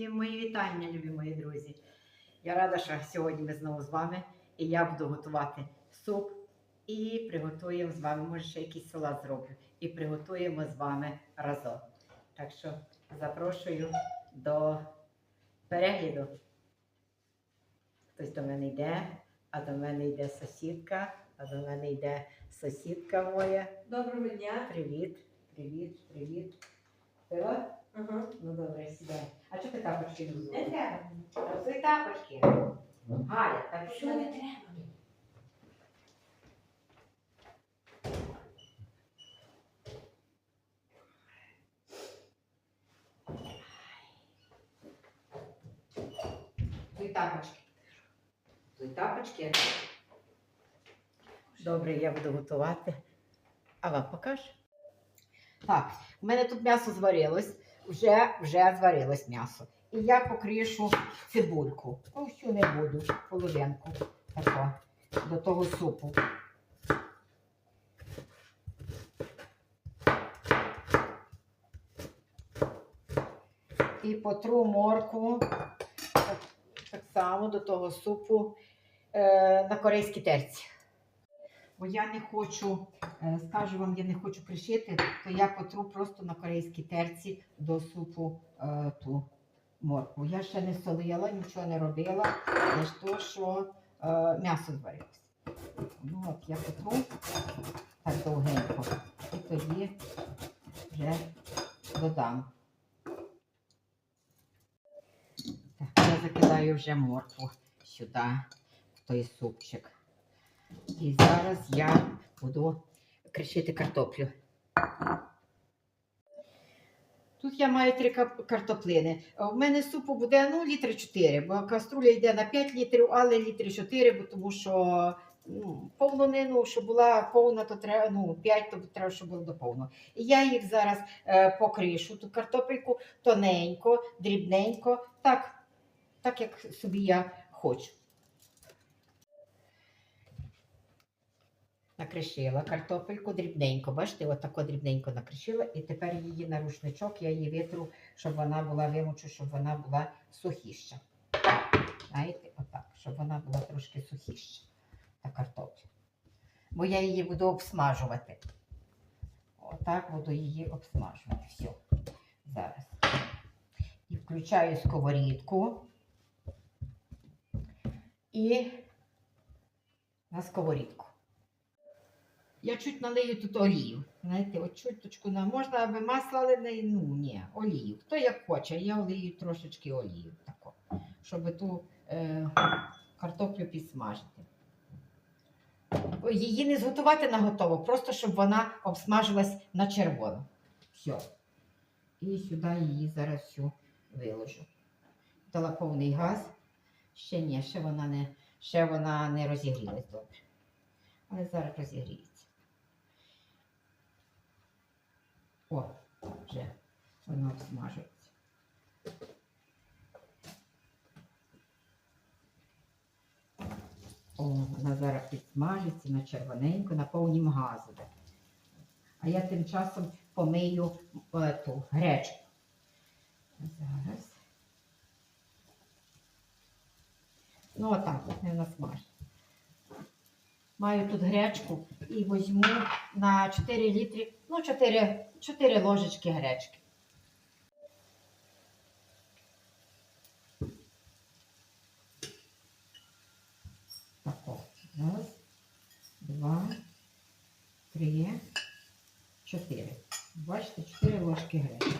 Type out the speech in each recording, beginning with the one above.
Всім мої вітання, любі мої друзі. Я рада, що сьогодні ми знову з вами, і я буду готувати суп. І приготуємо з вами, може, ще якийсь салат зроблю. І приготуємо з вами разом. Так що запрошую до перегляду. Хтось до мене йде, а до мене йде сусідка, а до мене йде сусідка моя. Доброго дня. Привіт, привіт, привіт. Пила? Ага. Ну добре, сідай. А чого ти тапочки не Не взула? треба. Це тапочки. Галя, так Що не треба? Твої тапочки. Твої тапочки. Добре, я буду готувати. А вам покажу. Так, у мене тут м'ясо зварилось, вже, вже зварилось м'ясо. І я покришу цибульку. Ну, всю не буду, половинку тако, до того супу. І потру морку так, так само до того супу е, на корейській терці. Бо я не хочу, е, скажу вам, я не хочу кришити, то я потру просто на корейській терці до супу е, ту моркву. Я ще не солила, нічого не робила, лише то, що е, м'ясо зварилось. Ну от я потру так довгенько. І тоді вже додам. Так, я закидаю вже моркву сюди, в той супчик. І зараз я буду кришити картоплю. Тут я маю три картоплини. У мене супу буде ну, літри 4, бо каструля йде на 5 літрів, але літри 4, бо тому що ну, повнонину, щоб була повна, то треба, ну, 5, то треба, щоб було доповно. І я їх зараз е, покришу, ту картопельку тоненько, дрібненько, так, так як собі я хочу. Накришила картопельку дрібненько. Бачите, отако дрібненько накришила. І тепер її на рушничок, я її витру, щоб вона була вимочу, щоб вона була сухіша. Знаєте, отак, щоб вона була трошки сухіша. Та картопля. Бо я її буду обсмажувати. Отак буду її обсмажувати. Все. Зараз. І включаю сковорідку. І на сковорідку. Я чуть налию тут олію. Знаєте, от чуточку на можна, аби масло, але не, ну ні, олію. Хто як хоче, я олію трошечки олію, тако, щоб ту е, картоплю підсмажити. Її не зготувати на готово, просто щоб вона обсмажилась на червоно. Все. І сюди її зараз всю виложу. Дала повний газ. Ще ні, ще вона не, ще вона не розігрілась добре. Але зараз розігріється. О, вже вона обсмажується. О, вона зараз підсмажиться на червоненько, на повнім газу. А я тим часом помию е, ту гречку. Зараз. Ну, отак, от не насмажить. Маю тут гречку і візьму на 4 літри, ну 4, 4 ложечки гречки. Раз, два, три, чотири. Бачите, 4 ложки гречки.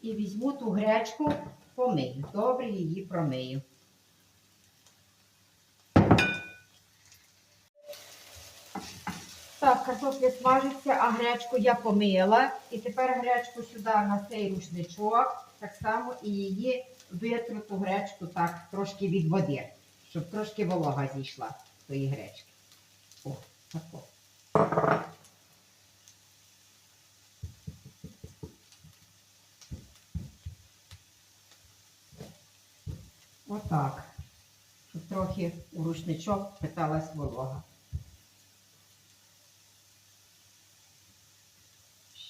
І візьму ту гречку, помию. Добре її промию. Так, картопля смажиться, а гречку я помила. І тепер гречку сюди на цей рушничок, так само і її витру ту гречку так трошки від води, щоб трошки волога зійшла з тої гречки. О, тако. Отак. Щоб трохи у рушничок питалась волога.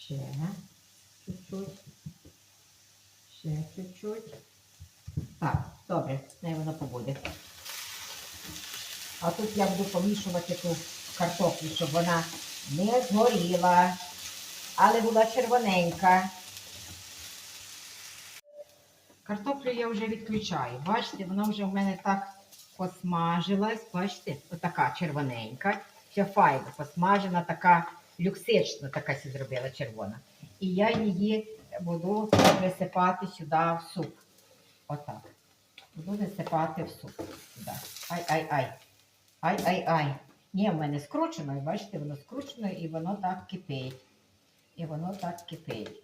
Ще чуть-чуть. Ще чуть-чуть. Так, добре, не воно побуде. А тут я буду помішувати ту картоплю, щоб вона не згоріла, але була червоненька. Картоплю я вже відключаю. Бачите, вона вже в мене так посмажилась. Бачите, отака червоненька. Ще файна, посмажена, така люксична, така сі зробила червона. І я її буду висипати сюди в суп. Отак. Буду висипати в суп. Ай-ай-ай. Ай-ай-ай. Ні, в мене скручено, і бачите, воно скручено і воно так кипить. І воно так кипить.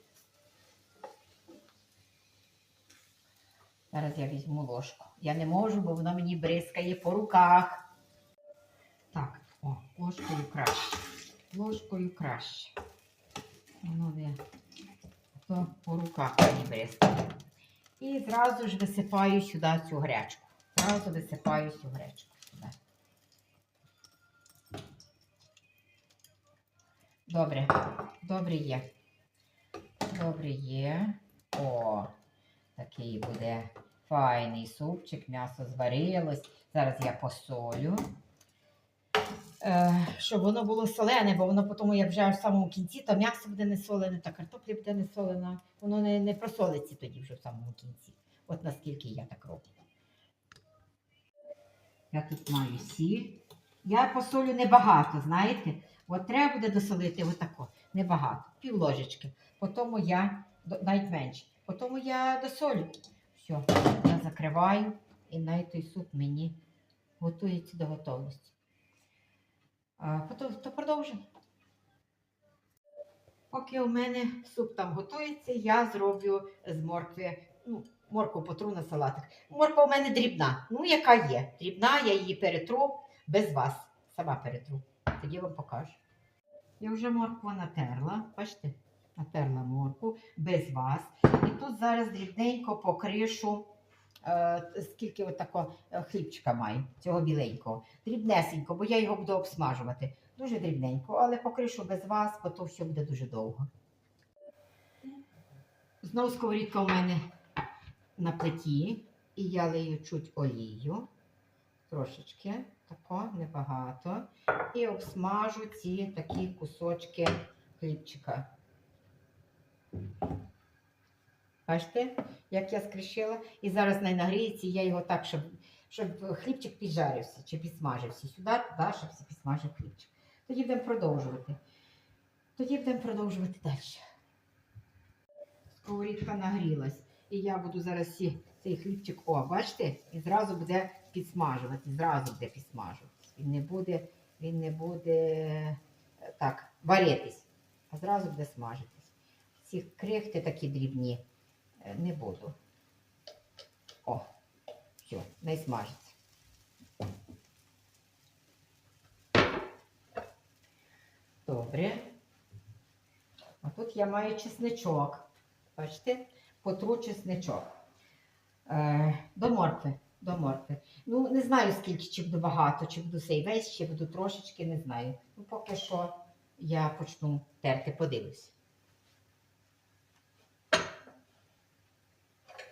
Зараз я візьму ложку. Я не можу, бо воно мені бризкає по руках. Так, о, ложкою краще. Ложкою краще. Воно не то по руках мені бризкає. І зразу ж висипаю сюди цю гречку. Зразу висипаю цю гречку Добре, добре є. Добре є. О, такий буде файний супчик, м'ясо зварилось. Зараз я посолю. Е, щоб воно було солене, бо воно потім, як вже в самому кінці, то м'ясо буде не солене, та картопля буде не солена. Воно не, не просолиться тоді вже в самому кінці. От наскільки я так роблю. Я тут маю сіль. Я посолю небагато, знаєте? От треба буде досолити отако, небагато, пів ложечки. Потім я, навіть менше, потім я досолю. Все, я закриваю і навіть той суп мені готується до готовності. А потім то продовжимо. Поки у мене суп там готується, я зроблю з моркви, ну, моркву потру на салатик. Морква у мене дрібна, ну яка є. Дрібна, я її перетру без вас. Сама перетру. Тоді вам покажу. Я вже моркву натерла, бачите, натерла моркву без вас. І тут зараз дрібненько покришу, е, скільки отако е, хлібчика маю, цього біленького. Дрібнесенько, бо я його буду обсмажувати. Дуже дрібненько, але покришу без вас, бо то все буде дуже довго. Знову сковорідка у мене на плиті, і я лию чуть олію, трошечки, тако, небагато. І обсмажу ці такі кусочки хлібчика. Бачите, як я скришила? І зараз на нагріється, я його так, щоб, щоб хлібчик піджарився чи підсмажився. Сюди, туди, щоб всі підсмажив хлібчик. Тоді будемо продовжувати. Тоді будемо продовжувати далі. Сковорідка нагрілась. І я буду зараз ці, цей хлібчик, о, бачите, і зразу буде підсмажувати, зразу буде підсмажуватись. Він не буде, він не буде е, так, варитись, а зразу буде смажитись. Ці крихти такі дрібні е, не буду. О, все, не смажиться. Добре. А тут я маю чесничок. Бачите? Потру чесничок. Е, до моркви. До моркви. Ну, не знаю, скільки, чи буду багато, чи буду сей весь, чи буду трошечки, не знаю. Ну, поки що я почну терти, подивлюсь.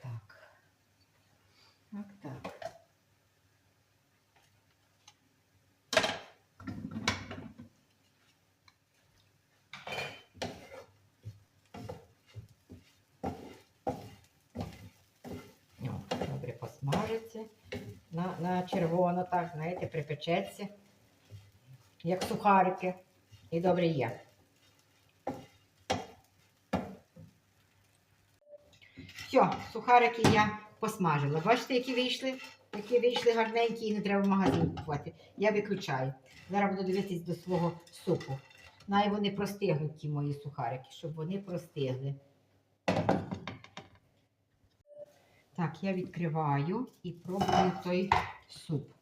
Так. Так, так. О, добре посмажиться. На, на червоно, так, знаєте, припечеться, як сухарики. І добре є. Все, сухарики я посмажила. Бачите, які вийшли? Які вийшли гарненькі і не треба в магазин купувати. Я виключаю. Зараз буду дивитись до свого супу. Най вони простигнуть, ті мої сухарики, щоб вони простигли. Так, я відкриваю і пробую той суп.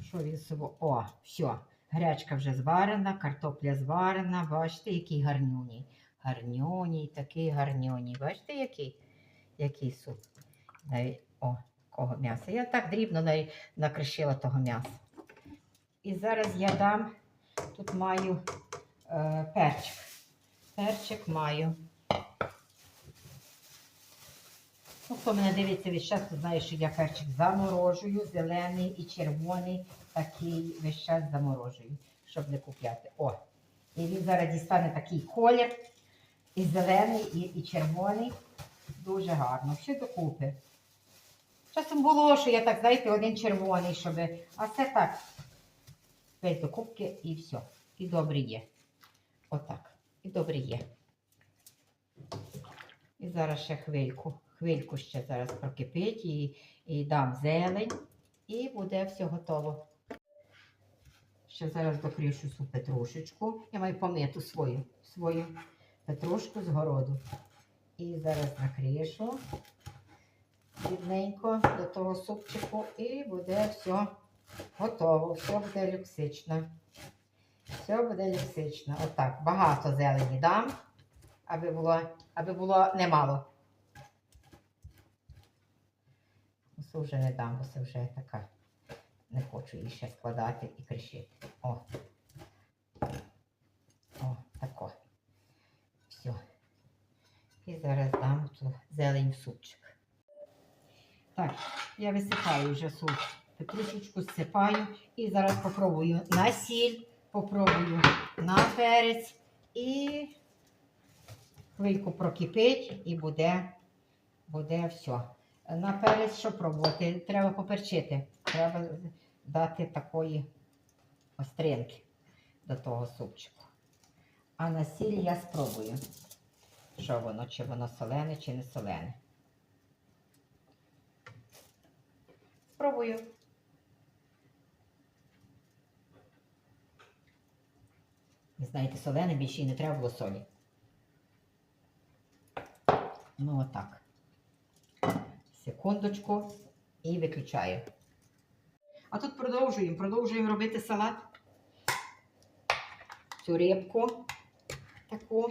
Що він собі? О, все. Гречка вже зварена, картопля зварена. Бачите, який гарнюній. Гарнюній, такий гарнюній. Бачите, який? Який суп? О, кого м'яса. Я так дрібно накришила того м'яса. І зараз я дам, тут маю е, перчик. Перчик маю. Ну, мене дивиться весь час, то знає, що я перчик заморожую, зелений і червоний, такий весь час заморожую, щоб не купляти. О! І він зараз дістане такий колір, і зелений, і, і червоний. Дуже гарно. Все докупи. Часом було, що я так, знаєте, один червоний, щоб. А це так. Весь до кубки і все. І добре є. Отак. І добре є. І зараз ще хвильку. Хвильку ще зараз прокипить і, і дам зелень. І буде все готово. Ще зараз докришу цю петрушечку. Я маю помиту свою, свою петрушку з городу. І зараз накришу рівненько до того супчику і буде все готово. Все буде люксично. Все буде люксично. Отак. Багато зелені дам, аби було, аби було немало. Це вже не дам, бо це вже така. Не хочу її ще складати і кришити. О. О, тако. Все. І зараз дам ту зелень в супчик. Так, я висипаю вже суп. Петрушечку зсипаю і зараз попробую на сіль, попробую на перець і хвильку прокипить і буде, буде все. На перець що пробувати? Треба поперчити. Треба дати такої остринки до того супчику. А на сіль я спробую, що воно, чи воно солене, чи не солене. Спробую. Ви знаєте, солене більше і не треба було солі. Ну, отак. Секундочку і виключаю. А тут продовжуємо. Продовжуємо робити салат. Цю рибку. Таку.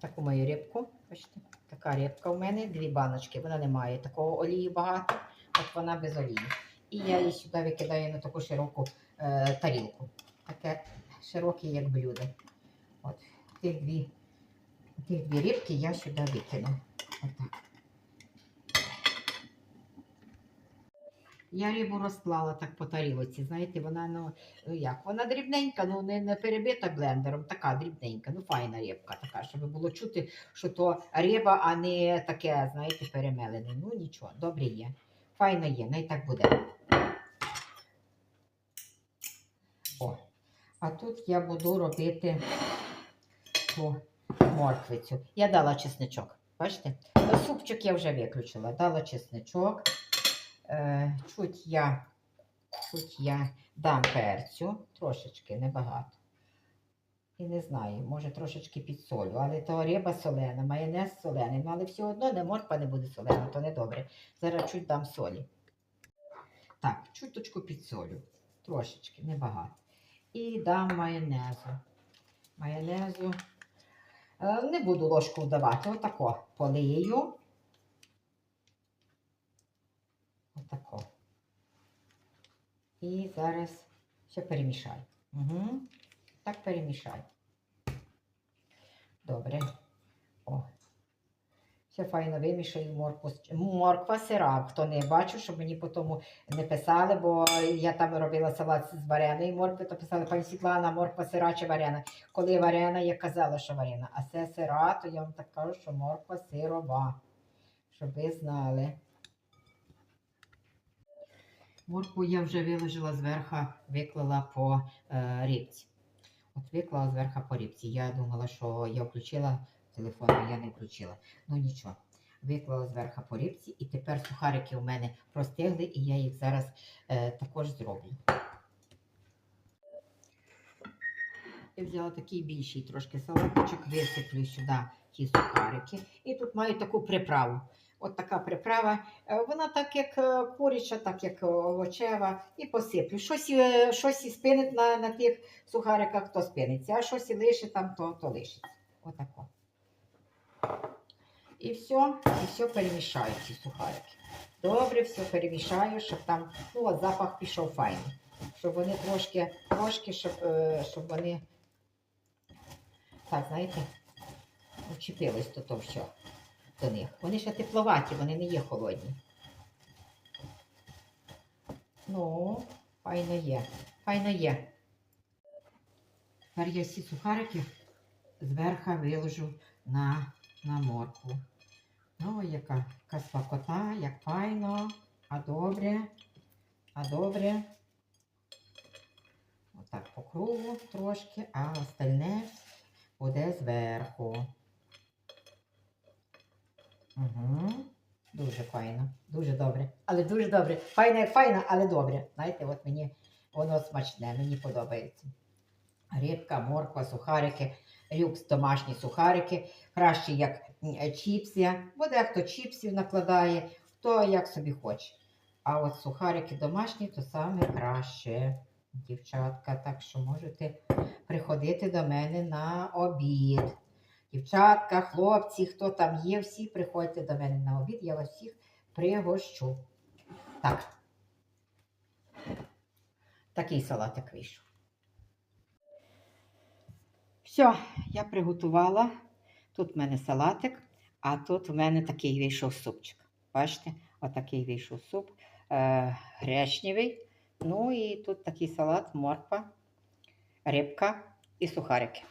Таку мою рибку. Бачите? Така рибка у мене, дві баночки. Вона не має такого олії багато, от вона без олії. І я її сюди викидаю на таку широку е, тарілку. Таке широке, як блюдо. От тих дві, тих дві рибки я сюди викину. Отак. Я рибу розклала так по тарілоці. Знаєте, вона ну, ну як, вона дрібненька, ну не, не перебита блендером, така дрібненька, ну файна рибка така, щоб було чути, що то риба, а не таке, знаєте, перемелене. Ну нічого, добре є. Файно є, най так буде. О. А тут я буду робити ту морквицю. Я дала чесничок. Бачите? Супчик я вже виключила. Дала чесничок. Е, чуть я, чуть я дам перцю, трошечки, небагато. І не знаю, може трошечки підсолю, але то риба солена, майонез солений, ну але все одно не морква не буде солена, то не добре. Зараз чуть дам солі. Так, чуточку підсолю. Трошечки, небагато. І дам майонезу. Майонезу. Е, Не буду ложку вдавати, отако полию. Отако. І зараз все перемішаю. Угу. Так перемішаю. Добре. О. Все файно вимішаю моркву. Морква сира. Хто не бачив, щоб мені потім не писали, бо я там робила салат з вареної моркви, то писали, пані Світлана, морква сира чи варена. Коли варена, я казала, що варена. А це сира, то я вам так кажу, що морква сирова. Щоб ви знали. Моркву я вже виложила зверху, виклала по е, рибці. От виклала зверху по рибці. Я думала, що я включила телефон, а я не включила. Ну нічого. Виклала зверху по рибці, і тепер сухарики у мене простигли, і я їх зараз е, також зроблю. Я взяла такий більший трошки салатичок, висиплю сюди ті сухарики. І тут маю таку приправу. От така приправа. Е, Вона так як е, куряча, так як е, овочева, і посиплю. Щось, щось і спинить на, на тих сухариках, то спиниться, а щось і лишить там, то, то лишиться. Отако. І все, і все перемішаю ці сухарики. Добре, все перемішаю, щоб там, ну от запах пішов файний. Щоб вони трошки, трошки, щоб, е, щоб вони, так, знаєте, учепились до того все. до них. Вони ще тепловаті, вони не є холодні. Ну, файно є. Файно є. Тепер я всі сухарики зверху виложу на, на моркву. Ну, яка, яка смакота, як файно, а добре, а добре. Отак по кругу трошки, а остальне буде зверху. Угу. Дуже файно, дуже добре. Але дуже добре. Файно, як файно, але добре. Знаєте, от мені воно смачне, мені подобається. Рибка, морква, сухарики, люкс домашні сухарики. Краще як м, чіпси, бо дехто чіпсів накладає, хто як собі хоче. А от сухарики домашні то саме краще, дівчатка. Так що можете приходити до мене на обід. Дівчатка, хлопці, хто там є, всі приходьте до мене на обід, я вас всіх пригощу. Так. Такий салатик вийшов. Все, я приготувала. Тут в мене салатик, а тут в мене такий вийшов супчик. Бачите, отакий вийшов суп е, гречневий. Ну і тут такий салат, морква, рибка і сухарики.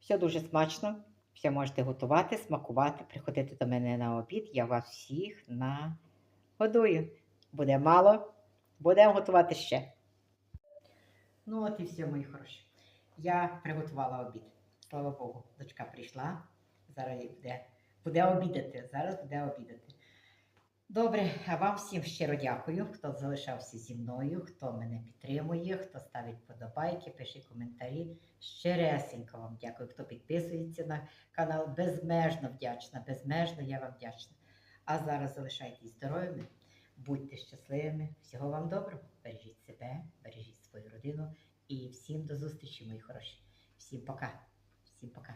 Все дуже смачно. Все можете готувати, смакувати, приходити до мене на обід. Я вас всіх нагодую. Буде мало, будемо готувати ще. Ну, от і все, мої хороші. Я приготувала обід. Слава Богу, дочка прийшла. Зараз буде, буде обідати. Зараз буде обідати. Добре, а вам всім щиро дякую, хто залишався зі мною, хто мене підтримує, хто ставить подобайки, пише коментарі. Щиресенько вам дякую, хто підписується на канал. Безмежно вдячна, безмежно я вам вдячна. А зараз залишайтесь здоровими, будьте щасливими. Всього вам доброго. Бережіть себе, бережіть свою родину і всім до зустрічі, мої хороші. Всім пока. Всім пока.